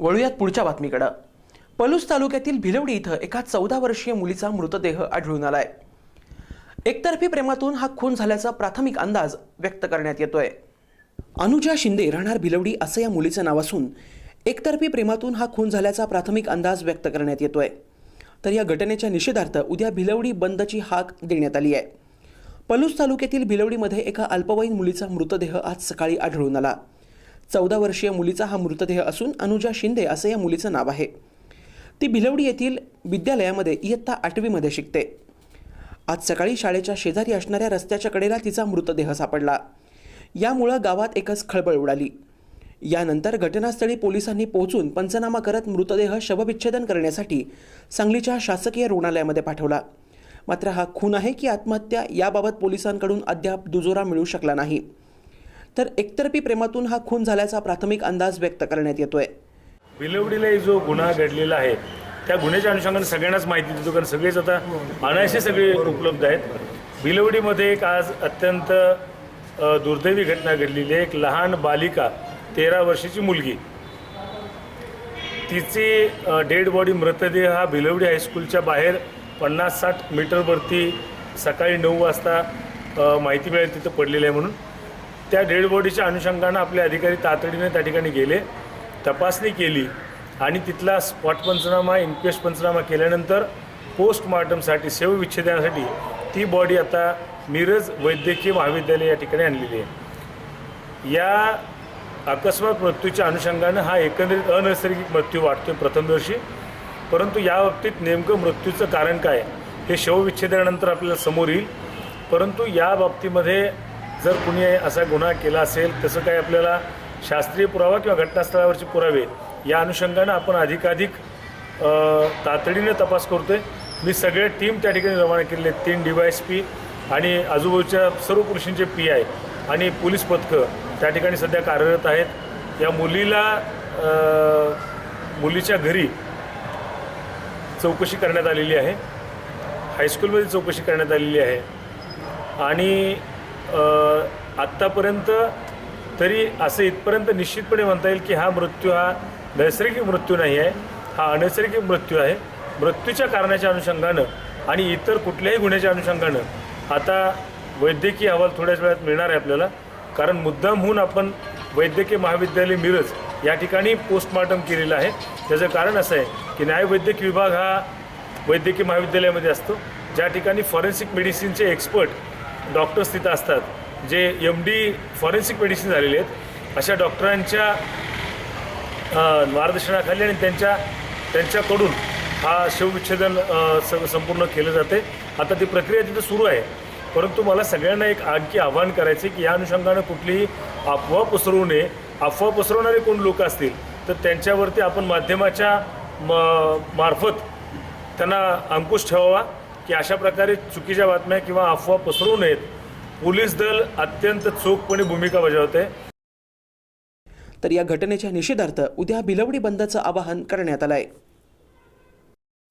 वळूयात पुढच्या बातमीकडं. पलूस तालुक्यातील भिलवडी इथं एका चौदा वर्षीय मुलीचा मृतदेह आढळून आलाय. एकतर्फी प्रेमातून हा खून झाल्याचा प्राथमिक अंदाज व्यक्त करण्यात येतोय. अनुजा शिंदे राहणार भिलवडी असं या मुलीचं नाव असून एकतर्फी प्रेमातून हा खून झाल्याचा प्राथमिक अंदाज व्यक्त करण्यात येतोय. तर या घटनेच्या निषेधार्थ उद्या भिलवडी बंदची हाक देण्यात आली आहे. पलूस तालुक्यातील भिलवडीमध्ये एका अल्पवयीन मुलीचा मृतदेह आज सकाळी आढळून आला. चौदा वर्षीय मुलीचा हा मृतदेह असून अनुजा शिंदे असं या मुलीचं नाव आहे. ती भिलवडी येथील विद्यालयामध्ये इयत्ता आठवीमध्ये शिकते. आज सकाळी शाळेच्या शेजारी असणाऱ्या रस्त्याच्या कडेला तिचा मृतदेह सापडला. यामुळं गावात एकच खळबळ उडाली. यानंतर घटनास्थळी पोलिसांनी पोहोचून पंचनामा करत मृतदेह शवविच्छेदन करण्यासाठी सांगलीच्या शासकीय रुग्णालयामध्ये पाठवला. मात्र हा खून आहे की आत्महत्या याबाबत पोलिसांकडून अद्याप दुजोरा मिळू शकला नाही. तर एकतर्फी प्रेमातून हा खून झाल्याचा प्राथमिक अंदाज व्यक्त करण्यात येतोय. बिलवडीला जो गुन्हा घडलेला आहे त्या गुन्ह्याच्या अनुषंगाने सगळ्यांनाच माहिती देतो कारण सगळेच आता अनायसे सगळे उपलब्ध आहेत. बिलवडीमध्ये एक आज अत्यंत दुर्दैवी घटना घडलेली आहे. एक लहान बालिका तेरा वर्षाची मुलगी. तिची डेड बॉडी मृतदेह हा बिलवडी हायस्कूलच्या बाहेर पन्नास साठ मीटरवरती सकाळी नऊ वाजता माहिती मिळाली तिथं पडलेली आहे म्हणून. त्या डेड बॉडीच्या अनुषंगानं आपले अधिकारी तातडीने त्या ठिकाणी गेले तपासणी केली आणि तिथला स्पॉट पंचनामा इन्क्वेस्ट पंचनामा केल्यानंतर पोस्टमॉर्टमसाठी शवविच्छेदनासाठी ती बॉडी आता मिरज वैद्यकीय महाविद्यालय या ठिकाणी आणलेली आहे. या अकस्मात मृत्यूच्या अनुषंगानं हा एकंदरीत अनैसर्गिक मृत्यू वाटतोय प्रथमदर्शी परंतु या बाबतीत नेमकं मृत्यूचं कारण काय हे शवविच्छेदनानंतर आपल्याला समोर येईल. परंतु या बाबतीमध्ये जर कुणी असा गुन्हा केला असेल तसं काही आपल्याला शास्त्रीय पुरावा किंवा घटनास्थळावरचे पुरावे या अनुषंगानं आपण अधिकाधिक तातडीने तपास करतोय. मी सगळे टीम त्या ठिकाणी रवाना केलेले आहेत. तीन डी वाय एस पी आणि आजूबाजूच्या सर्व पुरुषांचे पी आय आणि पोलीस पथकं त्या ठिकाणी सध्या कार्यरत आहेत. या मुलीला मुलीच्या घरी चौकशी करण्यात आलेली आहे. हायस्कूलमध्ये चौकशी करण्यात आलेली आहे. आणि आत्तापर्यंत तरी असं इथपर्यंत निश्चितपणे म्हणता येईल की हा मृत्यू हा नैसर्गिक मृत्यू नाही आहे. हा अनैसर्गिक मृत्यू आहे. मृत्यूच्या कारणाच्या अनुषंगानं आणि इतर कुठल्याही गुन्ह्याच्या अनुषंगानं आता वैद्यकीय अहवाल थोड्याच वेळात मिळणार आहे आपल्याला. कारण मुद्दामहून आपण वैद्यकीय महाविद्यालय मिरज या ठिकाणी पोस्टमॉर्टम केलेलं आहे. त्याचं कारण असं आहे की न्यायवैद्यकीय विभाग हा वैद्यकीय महाविद्यालयामध्ये असतो. ज्या ठिकाणी फॉरेन्सिक मेडिसिनचे एक्सपर्ट डॉक्टर्स तिथं असतात जे एम डी फॉरेन्सिक मेडिसिन झालेले आहेत अशा डॉक्टरांच्या मार्गदर्शनाखाली आणि त्यांच्या त्यांच्याकडून हा शवविच्छेदन स संपूर्ण केलं जाते. आता ती प्रक्रिया तिथं सुरू आहे. परंतु मला सगळ्यांना एक आणखी आव्हान करायचे की या अनुषंगानं कुठलीही अफवा पसरवू नये. अफवा पसरवणारे कोण लोक असतील तर त्यांच्यावरती आपण माध्यमाच्या म मार्फत त्यांना अंकुश ठेवावा. की अशा प्रकारे चुकीच्या बातम्या किंवा अफवा पसरवू नयेत. पोलीस दल अत्यंत चोखपणे भूमिका बजावते. तर या घटनेच्या निषेधार्थ उद्या भिलवडी बंदचं आवाहन करण्यात आलं आहे